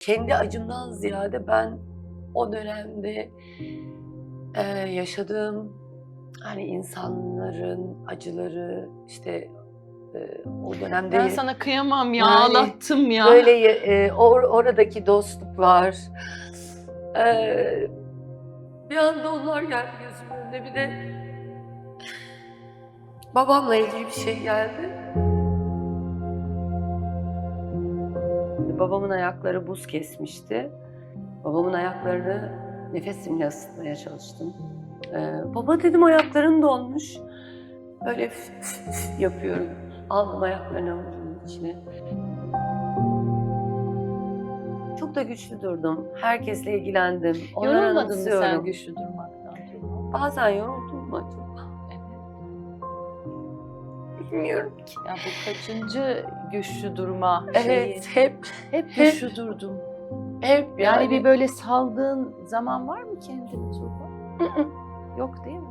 kendi acımdan ziyade ben o dönemde e, yaşadığım hani insanların acıları işte e, o dönemde Ben sana kıyamam ya, Yani ağlattım ya. böyle e, or- oradaki dostluklar e, bir anda onlar geldi gözümün önüne bir de babamla ilgili bir şey geldi. Babamın ayakları buz kesmişti. Babamın ayaklarını nefesimle ısıtmaya çalıştım. Ee, baba dedim ayakların donmuş. Böyle f- f- f- yapıyorum. Aldım ayaklarını avucumun içine. Çok da güçlü durdum. Herkesle ilgilendim. Onları Yorulmadın mı sen anımsıyorum. güçlü durmaktan? Bazen yoruldum mu acaba? Bilmiyorum ki. Ya bu kaçıncı güçlü durma şeyi? Evet, hep, Hep hep- güçlü durdum. hep Yani, yani, bir böyle saldığın zaman var mı kendini Tuğba? Yok değil mi?